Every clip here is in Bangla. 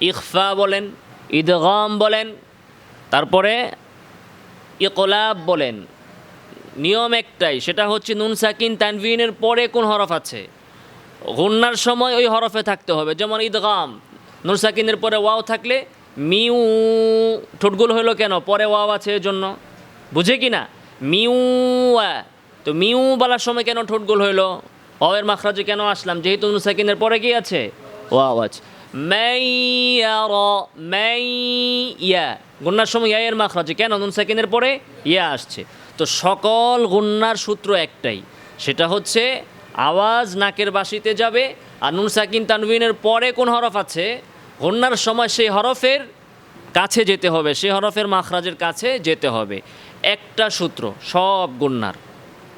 ইখফা বলেন ঈদগাম বলেন, তারপরে ইকলাব বলেন। নিয়ম একটাই, সেটা হচ্ছে নুন সাকিন তানভিনের পরে কোন হরফ আছে। গুন্নার সময় ওই হরফে থাকতে হবে, যেমন ঈদগাম নুন সাকিনের পরে ওয়াও থাকলে মিউ, ঠোঁটগুলো হলো কেন? পরে ওয়াও আছে এর জন্য বুঝে কি না? মিউ। তো মিউ বলার সময় কেন ঠোঁটগুল হইল অয়ের মাখরাজে কেন আসলাম? যেহেতু নুন সাকিনের পরে কি আছে? ওয়াও আছে। মাইয়া গুন্নার সময় ইয়া এর মাখরাজে কেন? নুন সাকিনের পরে ইয়া আসছে। তো সকল গুন্নার সূত্র একটাই। সেটা হচ্ছে, আওয়াজ নাকের বাসিতে যাবে আর নুন সাকিন তানবিনের পরে কোন হরফ আছে? গুন্নার সময় সেই হরফের কাছে যেতে হবে। সেই হরফের মাখরাজের কাছে যেতে হবে। একটা সূত্র, সব গুন্নার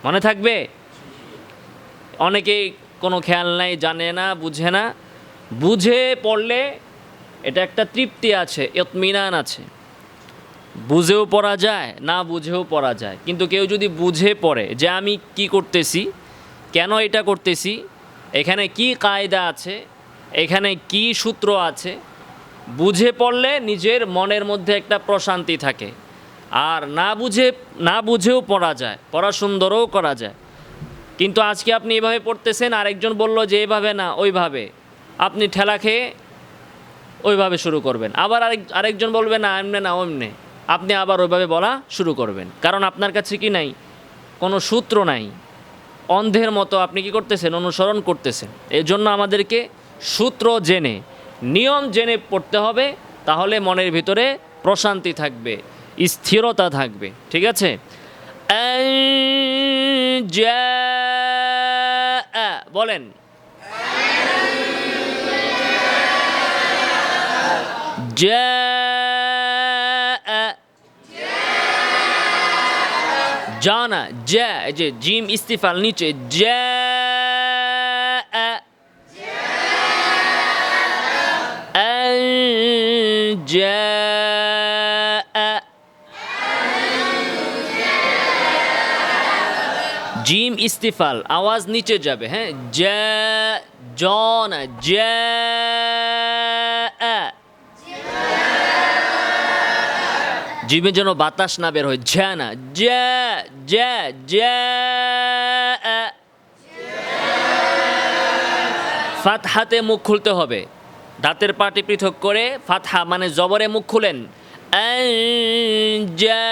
মনে থাকবে? অনেকেই কোনো খেয়াল নাই, জানে না, বুঝে না। বুঝে পড়লে এটা একটা তৃপ্তি আছে, ইতমিনান আছে। বুঝেও পড়া যায়, না বুঝেও পড়া যায়। কিন্তু কেউ যদি বুঝে পড়ে যে আমি কি করতেছি, কেন এটা করতেছি, এখানে কি কায়দা আছে, এখানে কি সূত্র আছে, বুঝে পড়লে নিজের মনের মধ্যে একটা প্রশান্তি থাকে। আর না বুঝে, না বুঝেও পড়া যায়, পড়া সুন্দরও করা যায়। কিন্তু আজকে আপনি এভাবে পড়তেছেন, আরেকজন বলল যে এভাবে না, ওইভাবে। আপনি ঠেলা খেয়ে ওইভাবে শুরু করবেন। আবার আরেক, আরেকজন বলবে, না, এমনে না অমনে আপনি আবার ওইভাবে বলা শুরু করবেন। কারণ আপনার কাছে কি নাই? কোনো সূত্র নাই। অন্ধের মতো আপনি কি করতেছেন? অনুসরণ করতেছেন। এই জন্য আমাদেরকে সূত্র জেনে, নিয়ম জেনে পড়তে হবে। তাহলে মনের ভিতরে প্রশান্তি থাকবে, স্থিরতা থাকবে। ঠিক আছে? বলেন। جاء জানা জা এই যে জিম ইস্তিফাল নিচে জা জিম ইস্তিফাল আওয়াজ নিচে যাবে হ্যাঁ জা জন জা জিভে যেন বাতাস না বের হয় ঝ্যা না জ্যা জ্যা জ্যা ফাতহাতে মুখ খুলতে হবে দাঁতের পাটি পৃথক করে ফাতহা মানে জবরে মুখ খুলেন আন জা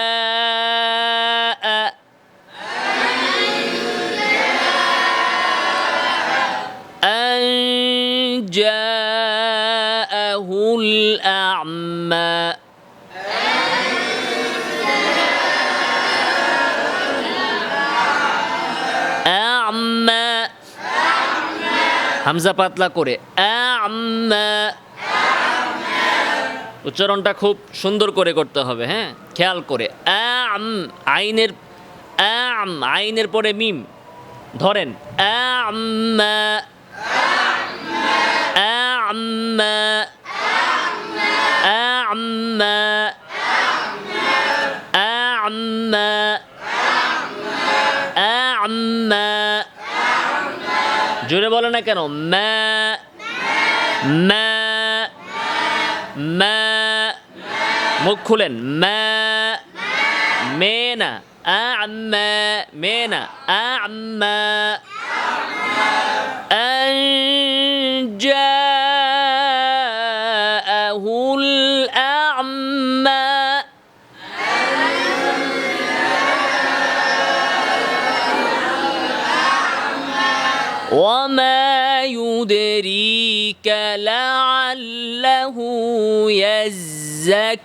أن جاءه الأعمى হামজা পাতলা করে উচ্চারণটা খুব সুন্দর করে করতে হবে হ্যাঁ? খেয়াল করে, আম, আইনের আম, আইনের পরে মিম, ধরেন আম্মা। আম্মা। আম্মা। জোরে বলে না কেন? মা মা মা মুখ খুলেন। মা মেনা আম্মা মেনা আম্মা। وما يدريك لعله يزكى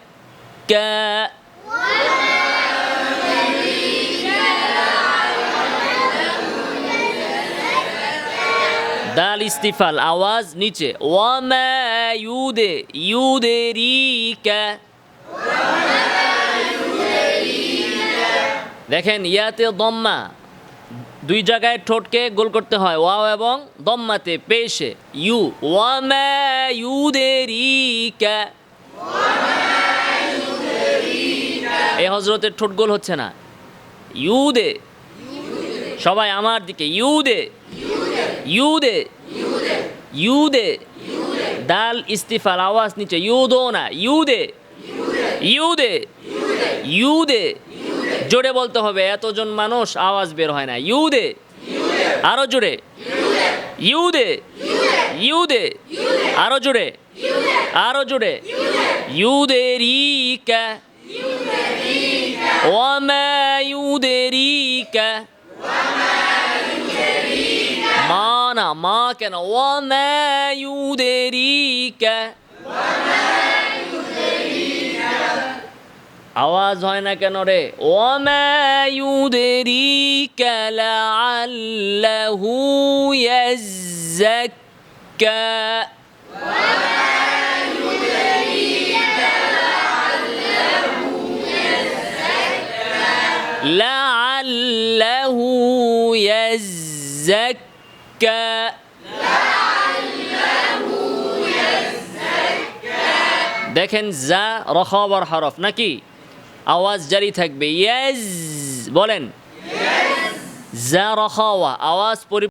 দাল ইস্তিফাল আওয়াজ নিচে ওয়ামা ইউদে ইউদে রিকা দেখেন ইয়াতে দম্মা দুই জায়গায় ঠোঁটকে গোল করতে হয়। ওয়াও এবং দম্মাতে পেশে। ইউ ওয়ামা রিকা এই হজরতের ঠোঁট গোল হচ্ছে না। ইউ দে সবাই আমার দিকে। ইউ দে ইউ দে ইউ দে দাল ইস্তিফাল আওয়াজ নিচে। ইউ দো না। ইউ দে ইউ দে ইউদে। ইউদে। জোরে। বলতে হবে এতজন মানুষ আওয়াজ বের হয় না। ইউদে। আরও জোরে। ইউদে। ইউদে। আরও জোরে। আরও জোরে। ওয়ামা ইউদেরিকা মা না মা কেন? ওয়ামা ইউদেরিকা আওয়াজ হয় না কেন রে ওয়ামা ইউদেরিকা লাআল্লাহু ইয়াজ্জাক্কা لعله يزكى দেখেন যা রখাবার হরফ নাকি আওয়াজ জারি থাকবে। ইয়েস বলেন। যা রখাওয়া আওয়াজ পরি